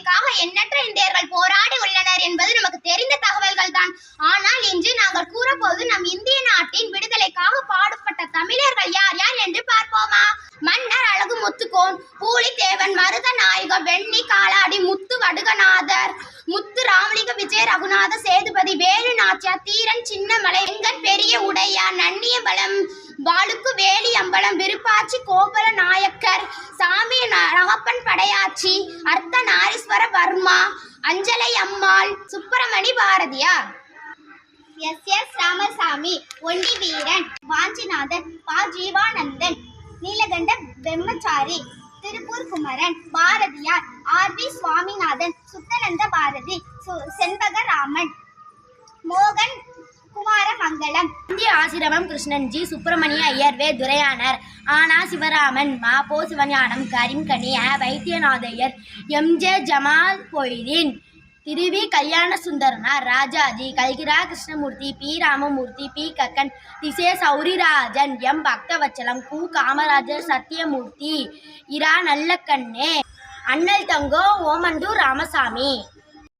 உரிமைக்காக எண்ணற்ற இந்தியர்கள் போராடி உள்ளனர் என்பது நமக்கு தெரிந்த தகவல்கள் தான் ஆனால் இன்று நாங்கள் கூறப்போவது நம் இந்திய நாட்டின் விடுதலைக்காக பாடுபட்ட தமிழர்கள் யார் யார் என்று பார்ப்போமா? மன்னர் அழகு முத்துக்கோன் பூலித்தேவன் மருத நாயகம் வெண்ணி காலாடி முத்து வடுகநாதர் முத்து ராமலிங்க விஜய ரகுநாத சேதுபதி வேலு நாச்சியார் தீரன் சின்னமலை வெங்கட் பெரிய உடையார் நன்னியம்பலம் வாளுக்கு வேலி அம்பலம் விருப்பாச்சி கோபல நாயக்கர் சாமி Nagappan Padayachi Artha Naya Nareeswara Varma Anjalai Ammal Subramani Bharathiyar S S Ramasamy Ondi Veeran Vanchinathan Pa Jeevanandan Neelakanda Brahmachari Tiruppur Kumaran Bharathiyar R V Swaminathan Suddhananda Bharathi Chenbagaraman மோகன் ஆசிரமம் கிருஷ்ணன்ஜி சுப்பிரமணிய ஐயர் வே துரையானர். ஆனா சிவராமன் மா போ சிவஞானம் கரிம்கனிய Vaidyanathaiyar M. J. Jamal பொய்தீன் Thiruvi Kalyana Sundaranar Rajaji கல்கிரா Krishnamurthy P. Ramamurthy P. Kakkan திசே Sourirajan M. Bhaktavatsalam Ku. Kamarajar Sathyamoorthy இரா நல்லக்கண்ணே அண்ணல் தங்கோ ஓமண்டூர் ராமசாமி.